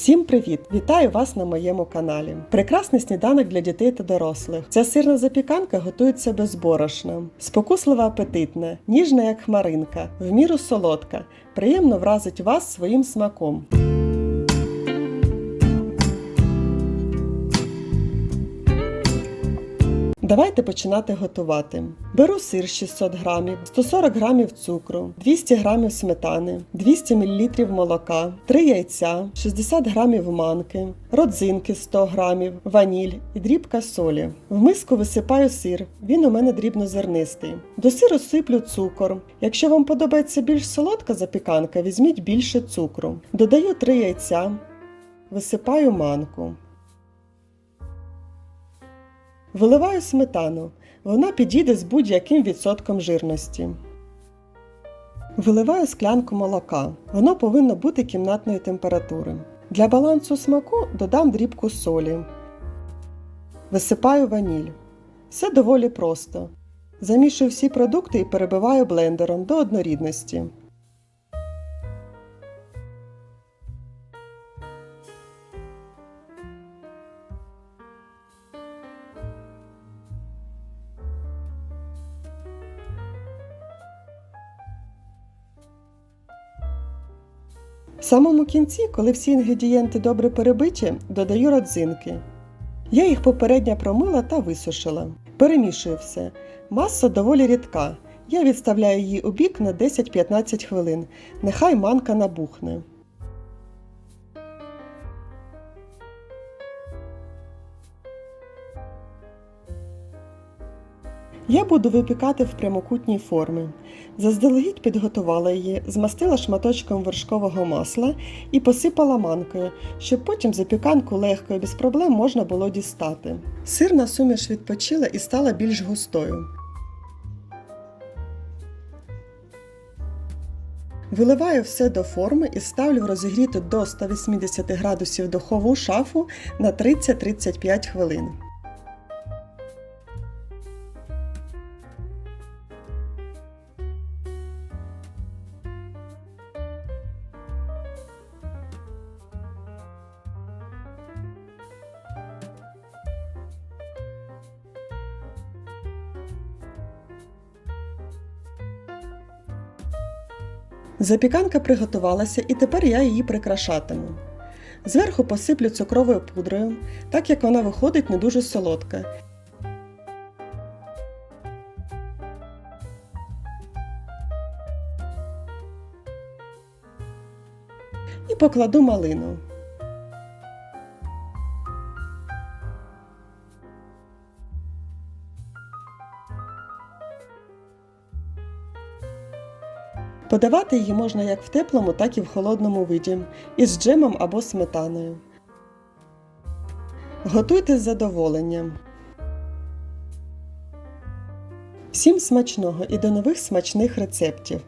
Всім привіт! Вітаю вас на моєму каналі. Прекрасний сніданок для дітей та дорослих. Ця сирна запіканка готується безборошно, спокуслива апетитна, ніжна як хмаринка, в міру солодка, приємно вразить вас своїм смаком. Давайте починати готувати. Беру сир 600 грамів, 140 грамів цукру, 200 грамів сметани, 200 мл молока, 3 яйця, 60 грамів манки, родзинки 100 грамів, ваніль і дрібка солі. В миску висипаю сир, він у мене дрібнозернистий. До сиру сиплю цукор. Якщо вам подобається більш солодка запіканка, візьміть більше цукру. Додаю 3 яйця, висипаю манку. Виливаю сметану. Вона підійде з будь-яким відсотком жирності. Виливаю склянку молока. Воно повинно бути кімнатної температури. Для балансу смаку додам дрібку солі. Висипаю ваніль. Все доволі просто. Замішую всі продукти і перебиваю блендером до однорідності. В самому кінці, коли всі інгредієнти добре перебиті, додаю родзинки. Я їх попередньо промила та висушила. Перемішую все. Маса доволі рідка. Я відставляю її у бік на 10-15 хвилин. Нехай манка набухне. Я буду випікати в прямокутній формі. Заздалегідь підготувала її, змастила шматочком вершкового масла і посипала манкою, щоб потім запіканку легко і без проблем можна було дістати. Сирна суміш відпочила і стала більш густою. Виливаю все до форми і ставлю в розігріту до 180 градусів духову шафу на 30-35 хвилин. Запіканка приготувалася і тепер я її прикрашатиму. Зверху посиплю цукровою пудрою, так як вона виходить не дуже солодка. І покладу малину. Подавати її можна як в теплому, так і в холодному виді, із джемом або сметаною. Готуйте з задоволенням. Всім смачного і до нових смачних рецептів!